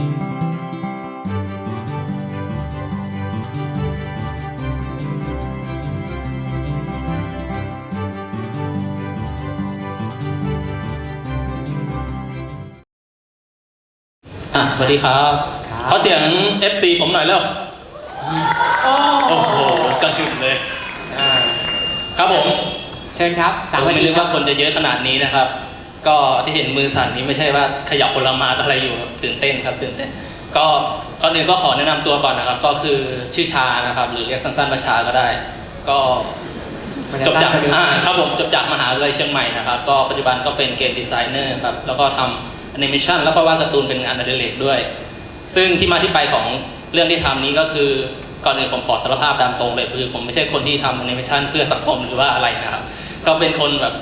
อะสวัสดีครับครับ ขอเสียง FC ผมหน่อยเร็วโอ้โอ้โหกระหึ่มเลยอ่าครับผม เชิญครับผสามมวันไม่นี้รู้ว่าคนจะเยอะขนาดนี้นะครับ ก็ที่เห็นมือสั่นนี้ไม่ใช่ว่าขยับผลไม้อะไรอยู่ตื่นเต้นครับตื่นเต้นก็ก่อนอื่นก็ขอแนะนำตัวก่อนนะครับ ก็คือชื่อชานะครับ หรือเรียกสั้นๆว่าชาก็ได้ ก็มันจะจบจากสั้นไปด้วยอ่าครับผมจบจากมหาวิทยาลัยเชียงใหม่นะครับ ก็ปัจจุบันก็เป็นเกมดีไซเนอร์ครับแล้วก็ทำแอนิเมชันแล้วก็วาดการ์ตูนเป็นงานอดิเรกด้วย ซึ่งที่มาที่ไปของเรื่องที่ทำนี้ก็คือก่อนอื่นผมขอสารภาพตามตรงเลยคือผมไม่ใช่คนที่ทำแอนิเมชันเพื่อสังคมหรือว่าอะไรนะครับก็เป็นคนแบบ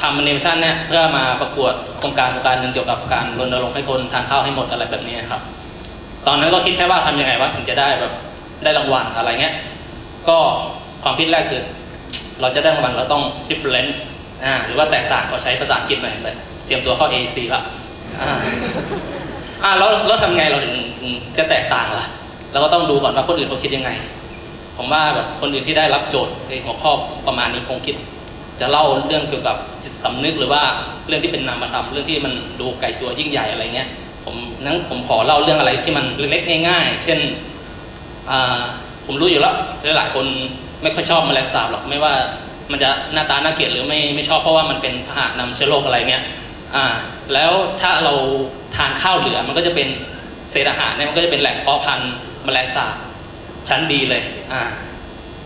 ทำแอนิเมชันเนี่ยเพื่อมาประกวดโครงการโครงการหนึ่งเกี่ยวกับการรณรงค์ให้คนทานข้าวให้หมดอะไรแบบนี้ครับ ตอนนั้นก็คิดแค่ว่าทำยังไงว่าถึงจะได้แบบได้รางวัลอะไรเงี้ย ก็ความคิดแรกคือ เราจะได้รางวัลเราต้อง difference อ่าหรือว่าแตกต่างเขาใช้ภาษาอังกฤษหน่อยเลยเตรียมตัวเข้า AEC ละอ่าอ่าแล้วแล้วทำไงเราถึงถึงจะแตกต่างล่ะเราก็ต้องดูก่อนว่าคนอื่นเขาคิดยังไง ผมว่าแบบคนอื่นที่ได้รับโจทย์ในหัวข้อประมาณนี้คงคิด จะเล่าเรื่องเกี่ยวกับจิตสำนึกหรือว่าเรื่องที่เป็นนามธรรมเรื่องที่มันดูไกลตัวยิ่งใหญ่อะไรเงี้ยผมนั้นผมขอเล่าเรื่องอะไรที่มันเล็กๆง่าย ๆ เช่นอ่าผมรู้อยู่แล้วหลายๆคนไม่ค่อยชอบแมลงสาบหรอกไม่ว่ามันจะหน้าตาน่าเกลียดหรือไม่ไม่ชอบเพราะว่ามันเป็นพาหะนำเชื้อโรคอะไรเงี้ยอ่าแล้วถ้าเราทานข้าวเหลือมันก็จะเป็นเศษอาหารเนี่ยมันก็จะเป็นแหล่งเพาะพันธุ์แมลงสาบชั้นดีเลยอ่า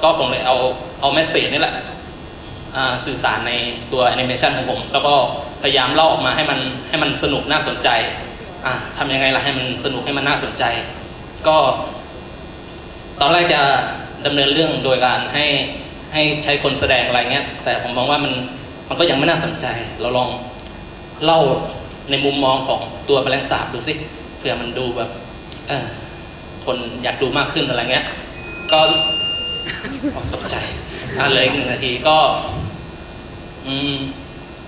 ก็ผมเลยเอาเอาเมสเซจนี่แหละ สื่อสารในตัวแอนิเมชันของผม แล้วก็พยายามเล่าออกมาให้มันให้มันสนุกน่าสนใจทำยังไงล่ะให้มันสนุกให้มันน่าสนใจ ก็ ตอนแรกจะดำเนินเรื่องโดยการให้ให้ใช้คนแสดงอะไรเงี้ย แต่ผมมองว่ามันมันก็ยังไม่น่าสนใจ เราลองเล่าในมุมมองของตัวแมลงสาบดูสิเผื่อมันดูแบบคนอยากดูมากขึ้นอะไรเงี้ย ก็ตกใจ อะเหลยหนึ่งนาทีก็ อืม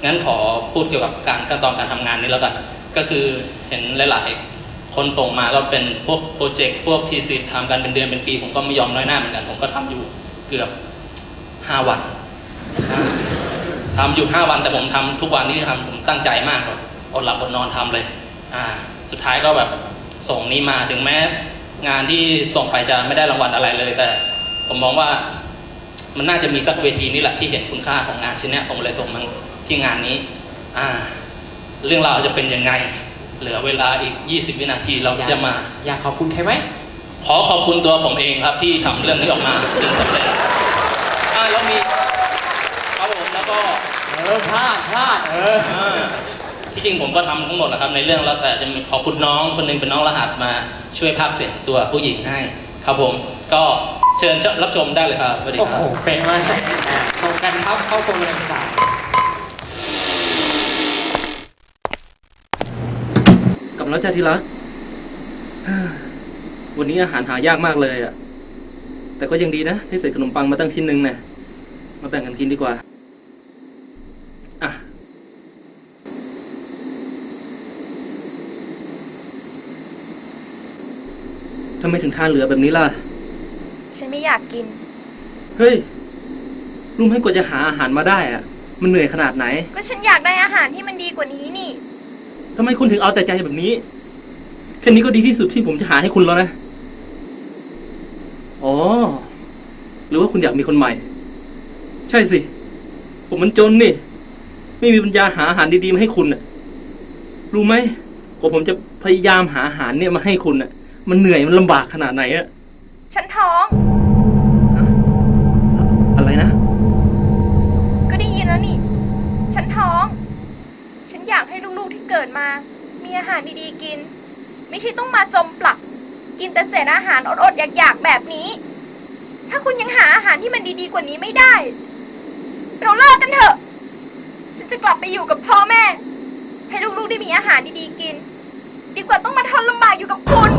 งั้นขอพูดเกี่ยวกับการขั้นตอนการทำงานนี้แล้วกัน ก็คือเห็นหลาย ๆ คนส่งมาก็เป็นพวกโปรเจกต์พวกทีซีทำกันเป็นเดือนเป็นปี ผมก็ไม่ยอมน้อยหน้าเหมือนกัน ผมก็ทำอยู่เกือบห้าวันอ่าทำอยู่ห้าวันแต่ผมทำทุกวันที่ทำผมตั้งใจมากแบบอดหลับอดนอนทำเลย อ่า สุดท้ายก็แบบส่งนี้มาถึงแม้ งานที่ส่งไปจะไม่ได้รางวัลอะไรเลย แต่ ผมมองว่า มันน่าจะมีสักเวทีนี้แหละที่เห็นคุณค่าของงานชิ้นเนี้ยผมเลยส่งมันที่งานนี้ อ่า เรื่องราวจะเป็นยังไง เหลือเวลาอีก 20 วินาทีเราจะมา อยากขอบคุณใครไหมขอขอบคุณตัวผมเองครับที่ทำเรื่องนี้ออกมาจนสำเร็จอ่าแล้วมีครับผมแล้วก็เออพลาดพลาดเอออ่าที่จริงผมก็ทำทั้งหมดแหละครับในเรื่องแล้วแต่จะมีขอบคุณน้องคนหนึงเป็นน้องรหัสมาช่วยภาคเสียงตัวผู้หญิงให้ ครับผมก็ เชิญรับชมได้เลยครับสวัสดีโอ้ครัโหบเป๊ะมากอะชมกันครับเข้าชมแมลงสาบกลับแล้วจ้าทีละ วันนี้อาหารหายากมากเลยอะแต่ก็ยังดีนะที่ใส่ขนมปังมาตั้งชิ้นหนึ่งเนี่ยมาแบ่งกันกินดีกว่า อะ ทำไมถึงทานเหลือแบบนี้ล่ะฉันไม่ อยากกิน เฮ้ยรู้ไหมกว่าจะหาอาหารมาได้อะมันเหนื่อยขนาดไหนก็ฉันอยากได้อาหารที่มันดีกว่านี้นี่ ทำไมคุณถึงเอาแต่ใจแบบนี้แค่นี้ก็ดีที่สุดที่ผมจะหาให้คุณแล้วนะอ๋อหรือว่าคุณอยากมีคนใหม่ ใช่สิ ผมมันจนนี่ ไม่มีปัญญาหาอาหารดีๆมาให้คุณน่ะ รู้ไหมกว่าผมจะพยายามหาอาหารเนี่ยมาให้คุณน่ะ มันเหนื่อยมันลำบากขนาดไหนอะ ฉันท้อง มา มีอาหารดีๆกิน ไม่ใช่ต้องมาจมปลัก กินแต่เศษอาหารอดๆอยากๆแบบนี้ ถ้าคุณยังหาอาหารที่มันดีๆกว่านี้ไม่ได้ เราเลิกกันเถอะ ฉันจะกลับไปอยู่กับพ่อแม่ ให้ลูกๆได้มีอาหารดีๆกิน ดีกว่าต้องมาทนลำบากอยู่กับคุณ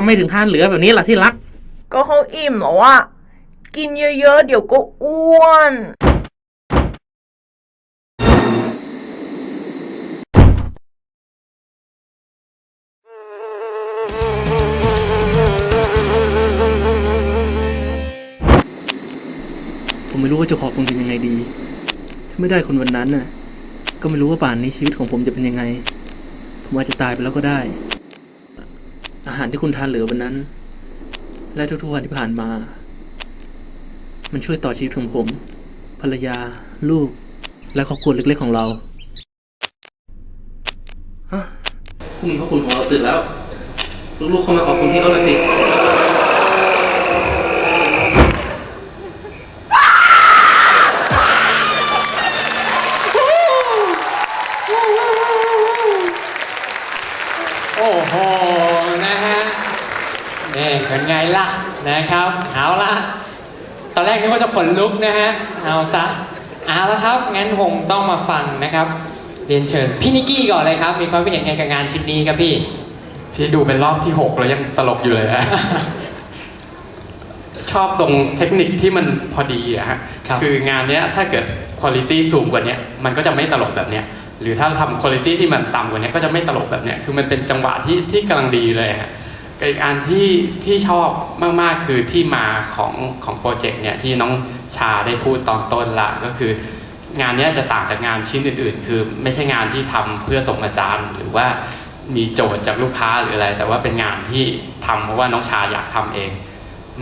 ำไมถึงทานเหลือแบบนี้ล่ะที่รัก ก็เขาอิ่มแล้วอะกินเยอะๆ เดี๋ยวก็อ้วน ผมไม่รู้ว่าจะขอบคุณกันยังไงดี ถ้าไม่ได้คนวันนั้นน่ะ ก็ไม่รู้ว่าป่านนี้ชีวิตของผมจะเป็นยังไง ผมอาจจะตายไปแล้วก็ได้อา หารที่คุณทานเหลือวันนั้น และทุกๆวันที่ผ่านมา มันช่วยต่อชีวิตของผม ภรรยา ลูก และครอบครัวเล็กๆของเราฮะคุณพ่อคุณของเราตื่นแล้ว ลูกๆเข้ามาขอบคุณที่เขาเลยสิ ล่ะนะครับเอาละตอนแรกนึกว่าจะขนลุกนะฮะเอาซะเอาละครับงั้นคงต้องมาฟังนะครับเรียนเชิญพี่นิกกี้ก่อนเลยครับ มีความคิดเห็นไงกับงานชิ้นนี้ครับพี่ พี่ดูเป็นรอบที่6แล้วยังตลกอยู่เลยอะชอบตรงเทคนิคที่มันพอดีอะฮะครับองานเนี้ยถ้าเกิดคุณ i t y สูงกว่าเนี้ยมันก็จะไม่ตลกแบบเนี้ยหรือถ้าทำคุณ i t y ที่มันต่ำกว่าเนี้ยก็จะไม่ตลกแบบเนี้ยคือมันเป็นจังหวะที่ที่กำลังดีเลยฮะ กับอีกอันที่ที่ชอบมาก ๆ คือที่มาของของโปรเจกต์เนี่ยที่น้องชาได้พูดตอนต้นละก็คืองานนี้จะต่างจากงานชิ้นอื่น ๆ คือไม่ใช่งานที่ทำเพื่อส่งอาจารย์ หรือว่ามีโจทย์จากลูกค้าหรืออะไร แต่ว่าเป็นงานที่ทำเพราะว่าน้องชาอยากทำเอง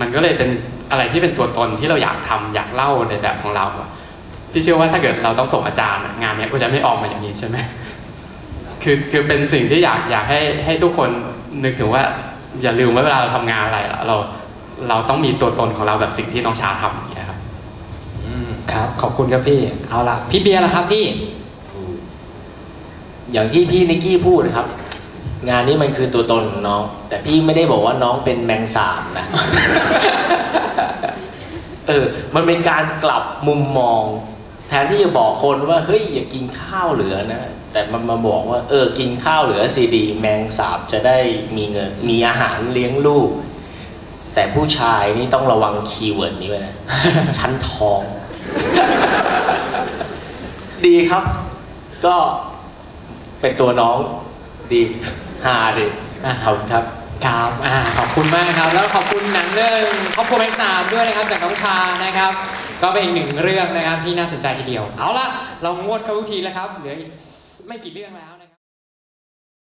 มันก็เลยเป็นอะไรที่เป็นตัวตนที่เราอยากทำอยากเล่าในแบบของเราอะพี่เชื่อว่าถ้าเกิดเราต้องส่งอาจารย์งานนี้ก็จะไม่ออกมาอย่างนี้ใช่ไหมคือคือเป็นสิ่งที่อยากอยากให้ให้ทุกคนนึกถึงว่า อย่าลืมว่าเวลาเราทำงานอะไรเราเราต้องมีตัวตนของเราแบบสิ่งที่น้องชาทำอย่างเงี้ยครับอืมครับ ขอบคุณครับพี่ เอาละพี่เบียร์ล่ะครับพี่ อย่างที่พี่นิกกี้พูดนะครับ งานนี้มันคือตัวตนของน้อง แต่พี่ไม่ได้บอกว่าน้องเป็นแมงสาบนะ เออ มันเป็นการกลับมุมมอง แทนที่จะบอกคนว่าเฮ้ยอย่ากินข้าวเหลือนะ แต่มันมาบอกว่า เออกินข้าวเหลือซีดี แมงสาบจะได้มีเงินมีอาหารเลี้ยงลูก แต่ผู้ชายนี่ต้องระวังคีย์เวิร์ดนี้ไว้นะชั้นทอง ดีครับ ก็เป็นตัวน้องดีฮาดีอ่าขอบคุณครับครับอ่าขอบคุณมากครับ แล้วขอบคุณหนังเรื่องครอบครัวแม็กซ์สามด้วยนะครับจากน้องชานะครับ ก็เป็นอีกหนึ่งเรื่องนะครับที่น่าสนใจทีเดียว เอาละเรางวดเข้าทุกทีแล้วครับเหลืออีก ไม่กี่เรื่องแล้วนะ